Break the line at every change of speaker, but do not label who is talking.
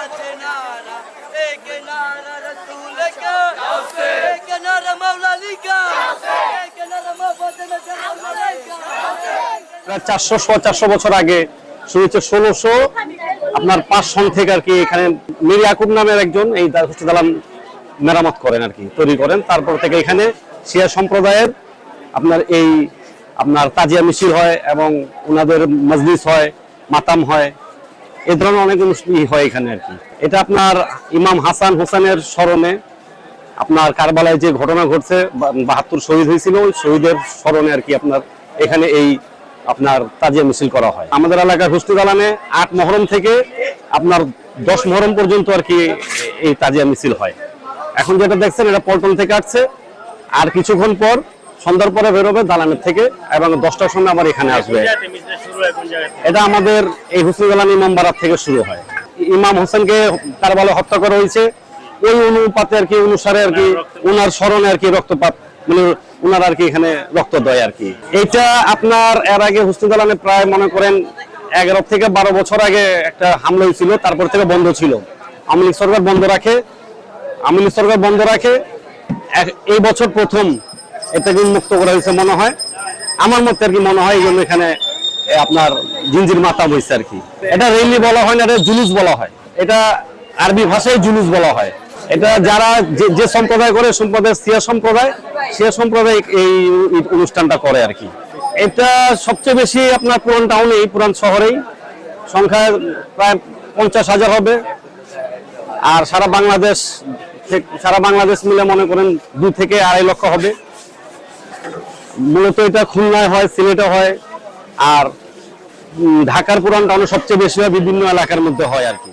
আছে নারা এক নারা রসুল কা এক নারা মাওলা লিকা এক নারা মাওলা
প্রায় চারশো চারশো বছর আগে শুরু হচ্ছে ষোলোশো আপনার পাঁচ সন থেকে আর কি এখানে মির ইয়াকুব নামের একজন এই দারুস্ত দালান মেরামত করেন আর কি তৈরি করেন। তারপর থেকে এখানে শিয়া সম্প্রদায়ের আপনার এই আপনার তাজিয়া মিছিল হয় এবং ওনাদের মজলিস হয় মাতাম হয়। এ ধরনের অনেক অনুষ্ঠান হয় এখানে আর কি। এটা আপনার ইমাম হাসান হোসেনের স্মরণে আপনার কারবালায় যে ঘটনা ঘটছে বাহাত্তর শহীদ হয়েছিল, ওই শহীদের স্মরণে আর কি আপনার এখানে এই আপনার তাজিয়া মিছিল করা হয়। আমাদের এলাকার হুস্টু দালানে আট মহরম থেকে আপনার দশ মহরম পর্যন্ত আর কি এই তাজিয়া মিছিল হয়। এখন যেটা দেখছেন, এটা পল্টন থেকে আসছে। আর কিছুক্ষণ পর সন্ধ্যার পরে বেরোবে দালানের থেকে এবং দশটার সময় আবার এখানে আসবে। এটা আমাদের এই হুসনুল দালান ইমাম বারাত থেকে শুরু হয়। ইমাম হোসেনকে কারবালা হত্যা করা হয়েছে। ওই অনুপাতে আর কি অনুসারে আর কি ওনার স্মরণে আর কি রক্তপাত মানে ওনার আর কি এখানে রক্ত দেয় আর কি। এটা আপনার এর আগে হুসনুল দালানে প্রায় মনে করেন এগারো থেকে বারো বছর আগে একটা হামলা হয়েছিল তারপর থেকে বন্ধ ছিল। আওয়ামী লীগ সরকার বন্ধ রাখে। আওয়ামী লীগ সরকার বন্ধ রাখে। এই বছর প্রথম এটাকে উন্মুক্ত করা হয়েছে মনে হয়। আমার মতে আর কি মনে হয় এই জন্য এখানে আপনার জিঞ্জির মাথা বইছে আর কি। এটা রেলি বলা হয় না, এটা জুলুস বলা হয়। এটা আরবি ভাষায় জুলুস বলা হয়। এটা যারা যে সম্প্রদায় করে, সম্প্রদায় সিয়া সম্প্রদায় সিয়া সম্প্রদায় এই অনুষ্ঠানটা করে আর কি। এটা সবচেয়ে বেশি আপনার পুরান টাউনেই, পুরান শহরেই। সংখ্যা প্রায় পঞ্চাশ হাজার হবে। আর সারা বাংলাদেশ সারা বাংলাদেশ মিলে মনে করেন দু থেকে আড়াই লক্ষ হবে। মূলত এটা খুলনায় হয়, সিলেটে হয়, আর ঢাকার পুরান টাউনে সবচেয়ে বেশি হয়, বিভিন্ন এলাকার মধ্যে হয় আর কি।